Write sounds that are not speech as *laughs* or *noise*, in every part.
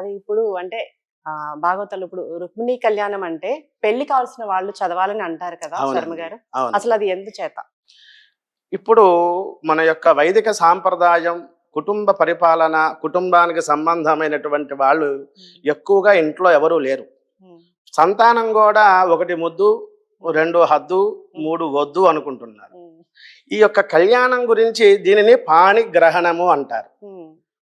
అది ఇప్పుడు అంటే భాగవతాలు ఇప్పుడు రుక్మిణీ కళ్యాణం అంటే పెళ్ళి కావాల్సిన వాళ్ళు చదవాలని అంటారు కదా. శర్మ గారు. అసలు అది ఎందు చేత? ఇప్పుడు మన యొక్క వైదిక సాంప్రదాయం కుటుంబ పరిపాలన కుటుంబానికి సంబంధమైనటువంటి వాళ్ళు ఎక్కువగా ఇంట్లో ఎవరూ లేరు. సంతానం కూడా ఒకటి ముద్దు రెండు హద్దు మూడు వద్దు అనుకుంటున్నారు. ఈ యొక్క కళ్యాణం గురించి దీనిని పాణిగ్రహణము అంటారు.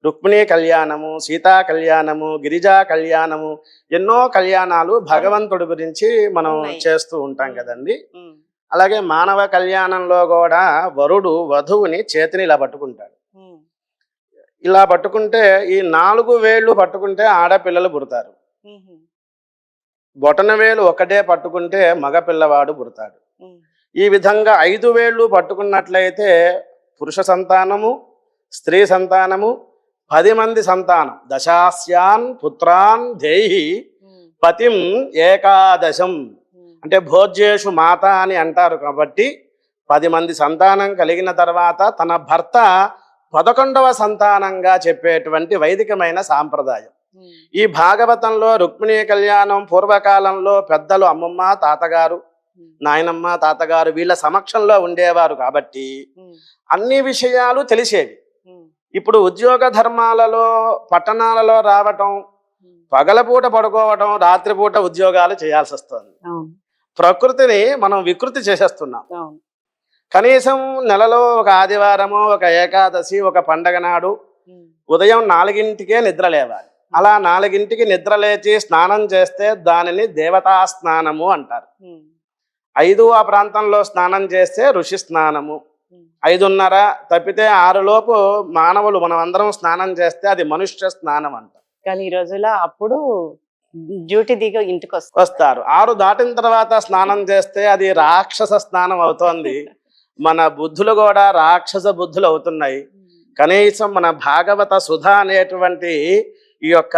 రుక్మిణీ కళ్యాణము సీతా కళ్యాణము గిరిజా కళ్యాణము ఎన్నో కళ్యాణాలు భగవంతుడి గురించి మనం. చేస్తూ ఉంటాం కదండి. అలాగే మానవ కళ్యాణంలో కూడా వరుడు వధువుని చేతిని ఇలా పట్టుకుంటాడు. ఇలా పట్టుకుంటే ఈ నాలుగు వేళ్ళు పట్టుకుంటే ఆడపిల్లలు పుడతారు. బొటన వేలు ఒకటే పట్టుకుంటే మగ పిల్లవాడు పుడతాడు ఈ విధంగా ఐదు వేళ్ళు పట్టుకున్నట్లయితే పురుష సంతానము స్త్రీ సంతానము పది మంది సంతానం. దశాస్యాన్ పుత్రాన్ దేహి పతిం ఏకాదశం. అంటే భోజ్యేషు మాత అని అంటారు కాబట్టి పది మంది సంతానం కలిగిన తర్వాత తన భర్త పదకొండవ సంతానంగా చెప్పేటువంటి వైదికమైన సాంప్రదాయం. ఈ భాగవతంలో రుక్మిణీ కళ్యాణం పూర్వకాలంలో పెద్దలు అమ్మమ్మ తాతగారు నాయనమ్మ తాతగారు వీళ్ళ సమక్షంలో ఉండేవారు కాబట్టి అన్ని విషయాలు తెలిసేవి. ఇప్పుడు ఉద్యోగ ధర్మాలలో పట్టణాలలో రావటం పగలపూట పడుకోవటం రాత్రిపూట ఉద్యోగాలు చేయాల్సి వస్తుంది. ప్రకృతిని మనం వికృతి చేసేస్తున్నాం. కనీసం నెలలో ఒక ఆదివారము ఒక ఏకాదశి ఒక పండగ నాడు ఉదయం నాలుగింటికే నిద్ర లేవాలి. అలా నాలుగింటికి నిద్ర లేచి స్నానం చేస్తే దానిని దేవతా స్నానము అంటారు. ఐదు ఆ ప్రాంతంలో స్నానం చేస్తే ఋషి స్నానము. ఐదున్నర తప్పితే ఆరులోపు మానవులు మనం అందరం స్నానం చేస్తే అది మనుష్య స్నానం అంట. కానీ ఈ రోజుల్లో అప్పుడు డ్యూటీ దిగి ఇంటికి వస్తారు. వస్తారు ఆరు దాటిన తర్వాత స్నానం చేస్తే అది రాక్షస స్నానం అవుతోంది. *laughs* మన బుద్ధులు కూడా రాక్షస బుద్ధులు అవుతున్నాయి. కనీసం మన భాగవత సుధ అనేటువంటి ఈ యొక్క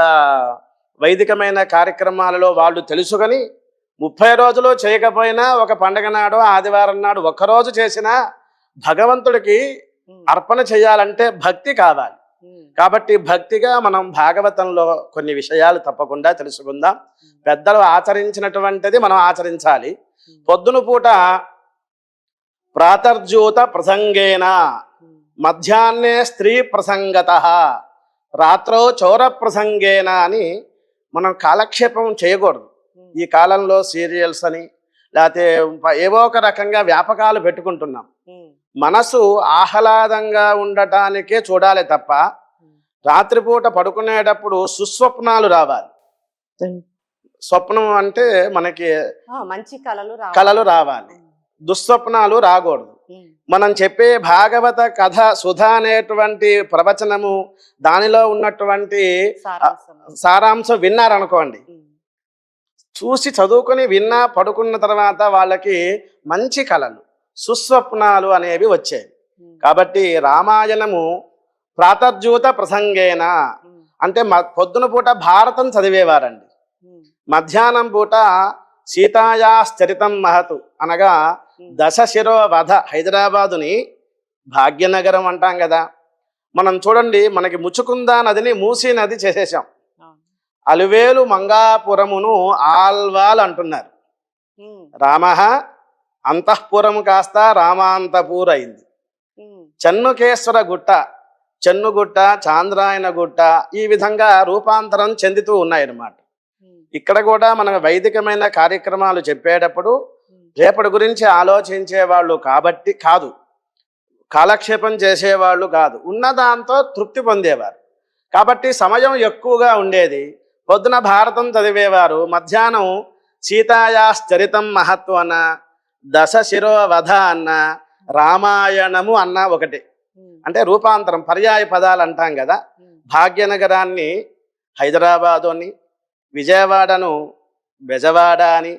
వైదికమైన కార్యక్రమాలలో వాళ్ళు తెలుసుకొని ముప్పై రోజులు చేయకపోయినా ఒక పండగ నాడు ఆదివారం నాడు ఒక్కరోజు చేసినా భగవంతుడికి అర్పణ చేయాలంటే భక్తి కావాలి. కాబట్టి భక్తిగా మనం భాగవతంలో కొన్ని విషయాలు తప్పకుండా తెలుసుకుందాం. పెద్దలు ఆచరించినటువంటిది మనం ఆచరించాలి. పొద్దున పూట ప్రాతర్జూత ప్రసంగేన మధ్యాహ్నే స్త్రీ ప్రసంగత రాత్రో చౌర ప్రసంగేన అని మనం కాలక్షేపం చేయకూడదు. ఈ కాలంలో సీరియల్స్ అని లేకపోతే ఏవో ఒక రకంగా వ్యాపకాలు పెట్టుకుంటున్నాం. మనసు ఆహ్లాదంగా ఉండటానికే చూడాలి తప్ప. రాత్రిపూట పడుకునేటప్పుడు సుస్వప్నాలు రావాలి. స్వప్నం అంటే మనకి మంచి కళలు. కలలు రావాలి. దుస్వప్నాలు రాకూడదు. ఉమ్, మనం చెప్పే భాగవత కథ సుధ అనేటువంటి ప్రవచనము దానిలో ఉన్నటువంటి సారాంశం. విన్నారనుకోండి. ఉమ్, చూసి చదువుకొని విన్నా పడుకున్న తర్వాత వాళ్ళకి మంచి కళలు. సుస్వప్నాలు అనేవి వచ్చాయి. కాబట్టి రామాయణము ప్రాతర్జూత ప్రసంగేన? అంటే పొద్దున పూట భారతం చదివేవారండి. మధ్యాహ్నం పూట సీతాయాశ్చరితం మహతు అనగా ఉమ్, దశశిరో వధ హైదరాబాదుని భాగ్యనగరం అంటాం కదా. మనం చూడండి మనకి ముచుకుందా నదిని మూసీ నది చేసేసాం. అలువేలు మంగాపురమును ఆల్వాల్ అంటున్నారు. రామ అంతఃపురము కాస్త రామాంతపూర్ అయింది చెన్నుకేశ్వర గుట్ట చెన్నుగుట్ట చాంద్రాయన గుట్ట ఈ విధంగా రూపాంతరం చెందుతూ ఉన్నాయన్నమాట. ఇక్కడ కూడా మన వైదికమైన కార్యక్రమాలు చెప్పేటప్పుడు రేపటి గురించి ఆలోచించే వాళ్ళు కాబట్టి కాదు. కాలక్షేపం చేసేవాళ్ళు కాదు. ఉన్న దాంతో తృప్తి పొందేవారు. కాబట్టి సమయం ఎక్కువగా ఉండేది. పొద్దున భారతం చదివేవారు. మధ్యాహ్నం సీతాయాశ్చరితం మహత్వం దశ శిరోవధ అన్న రామాయణము అన్న ఒకటి. అంటే రూపాంతరం పర్యాయ పదాలు అంటాం కదా. భాగ్యనగరాన్ని హైదరాబాదు అని విజయవాడను బెజవాడ అని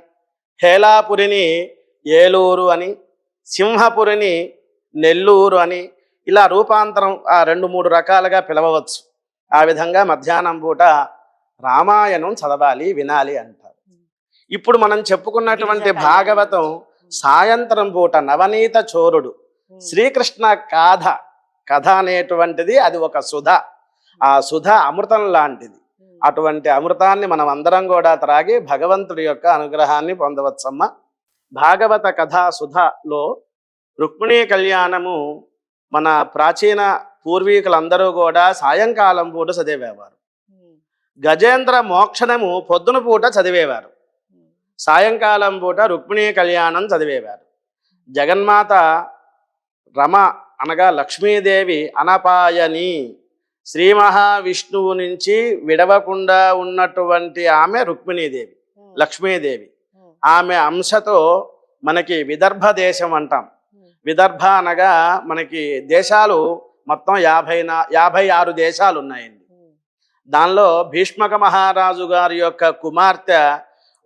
హేలాపురిని ఏలూరు అని సింహపురిని నెల్లూరు అని ఇలా రూపాంతరం ఆ రెండు మూడు రకాలుగా పిలవవచ్చు. ఆ విధంగా మధ్యాహ్నం పూట రామాయణం చదవాలి వినాలి అంటారు. ఇప్పుడు మనం చెప్పుకున్నటువంటి భాగవతం సాయంత్రం పూట నవనీత చోరుడు. శ్రీకృష్ణ గాథ కథ అనేటువంటిది అది ఒక సుధ. ఆ సుధ అమృతం లాంటిది. అటువంటి అమృతాన్ని మనం అందరం కూడా త్రాగి భగవంతుడి యొక్క అనుగ్రహాన్ని పొందవచ్చమ్మ. భాగవత కథా సుధలో రుక్మిణీ కళ్యాణము మన ప్రాచీన పూర్వీకులందరూ కూడా సాయంకాలం పూట చదివేవారు. గజేంద్ర మోక్షణము పొద్దున పూట చదివేవారు. సాయంకాలం పూట రుక్మిణీ కళ్యాణం చదివేవారు. జగన్మాత రమ అనగా లక్ష్మీదేవి అనపాయని శ్రీ మహావిష్ణువు నుంచి విడవకుండా ఉన్నటువంటి ఆమె రుక్మిణీదేవి లక్ష్మీదేవి. ఆమె అంశతో మనకి విదర్భ దేశం అంటాం. విదర్భ అనగా మనకి దేశాలు మొత్తం యాభై నా యాభై ఆరు దేశాలు ఉన్నాయండి దానిలో భీష్మక మహారాజు గారి యొక్క కుమార్తె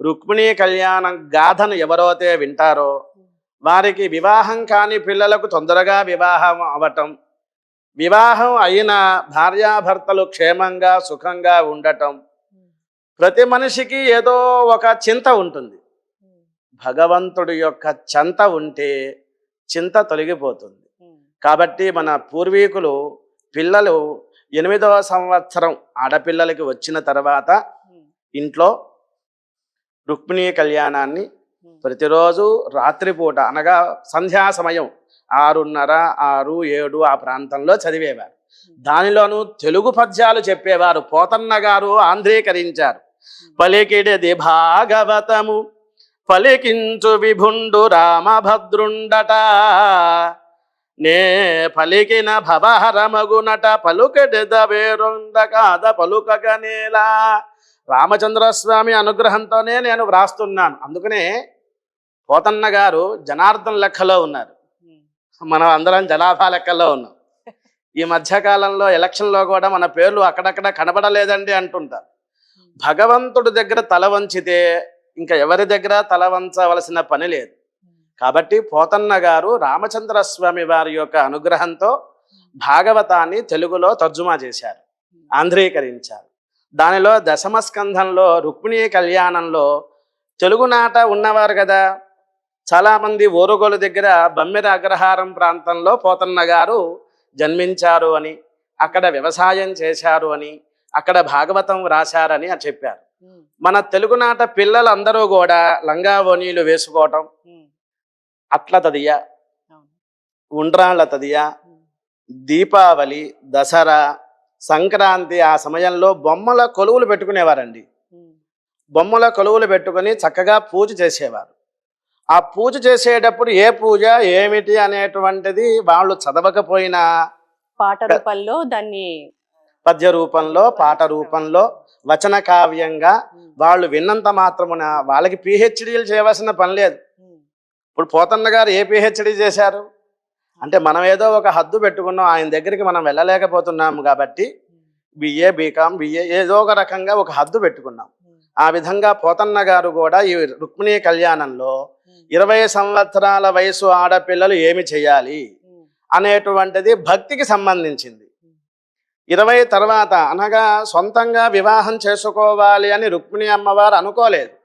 రుక్మిణీ కళ్యాణం గాథను ఎవరైతే వింటారో వారికి వివాహం కాని పిల్లలకు తొందరగా వివాహం అవటం వివాహం అయిన భార్యాభర్తలు క్షేమంగా సుఖంగా ఉండటం ప్రతి మనిషికి ఏదో ఒక చింత ఉంటుంది. భగవంతుడి యొక్క చింత ఉంటే చింత తొలగిపోతుంది. కాబట్టి మన పూర్వీకులు పిల్లలు ఎనిమిదవ సంవత్సరం ఆడపిల్లలకి వచ్చిన తర్వాత ఇంట్లో రుక్మిణీ కళ్యాణాన్ని ప్రతిరోజు రాత్రిపూట అనగా సంధ్యా సమయం ఆరున్నర ఆరు ఏడు ఆ ప్రాంతంలో చదివేవారు. దానిలోనూ తెలుగు పద్యాలు చెప్పేవారు. పోతన్న గారు ఆంధ్రీకరించారు. పలికిడిది భాగవతము పలికించు విభుండు రామభద్రుండట. నే పలికిన భవహరమగునట పలుకడిద వేరుండ కాద పలుకగనేలా రామచంద్రస్వామి అనుగ్రహంతోనే నేను వ్రాస్తున్నాను. అందుకనే పోతన్న గారు జనార్దన్ లెక్కలో ఉన్నారు. మనం అందరం జనాభా లెక్కల్లో ఉన్నాం. ఈ మధ్యకాలంలో ఎలక్షన్లో కూడా మన పేర్లు అక్కడక్కడ కనబడలేదండి అంటుంటారు. భగవంతుడి దగ్గర తల వంచితే ఇంకా ఎవరి దగ్గర తల వంచవలసిన పని లేదు. కాబట్టి పోతన్న గారు రామచంద్ర స్వామి వారి యొక్క అనుగ్రహంతో భాగవతాన్ని తెలుగులో తర్జుమా చేశారు. ఆంధ్రీకరించారు. దానిలో దశమ స్కంధంలో రుక్మిణీ కళ్యాణంలో తెలుగునాట ఉన్నవారు కదా. చాలామంది ఓరుగోలు దగ్గర బమ్మెర అగ్రహారం ప్రాంతంలో పోతన్న గారు జన్మించారు అని అక్కడ వ్యవసాయం చేశారు అని అక్కడ భాగవతం రాశారని అని చెప్పారు. మన తెలుగునాట పిల్లలందరూ కూడా లంగా ఓనీలు వేసుకోవటం అట్ల తదియ ఉండ్రాళ్ళ తదియ దీపావళి దసరా సంక్రాంతి ఆ సమయంలో బొమ్మల కొలువులు పెట్టుకునేవారండి. బొమ్మల కొలువులు పెట్టుకొని చక్కగా పూజ చేసేవారు. ఆ పూజ చేసేటప్పుడు ఏ పూజ ఏమిటి అనేటువంటిది వాళ్ళు చదవకపోయినా పాట రూపంలో దాన్ని పద్య రూపంలో పాట రూపంలో వచన కావ్యంగా వాళ్ళు విన్నంత మాత్రమున వాళ్ళకి పిహెచ్డీలు చేయవలసిన పని లేదు. ఇప్పుడు పోతన్న గారు ఏ పిహెచ్డి చేశారు? అంటే మనం ఏదో ఒక హద్దు పెట్టుకున్నాం ఆయన దగ్గరికి మనం వెళ్ళలేకపోతున్నాము కాబట్టి బిఏ బీకామ్ బిఏ ఏదో ఒక రకంగా ఒక హద్దు పెట్టుకున్నాం. ఆ విధంగా పోతన్న గారు కూడా ఈ రుక్మిణీ కళ్యాణంలో ఇరవై సంవత్సరాల వయసు ఆడపిల్లలు ఏమి చేయాలి అనేటువంటిది భక్తికి సంబంధించింది. ఇరవై తర్వాత అనగా సొంతంగా వివాహం చేసుకోవాలి అని రుక్మిణి అమ్మవారు అనుకోలేదు.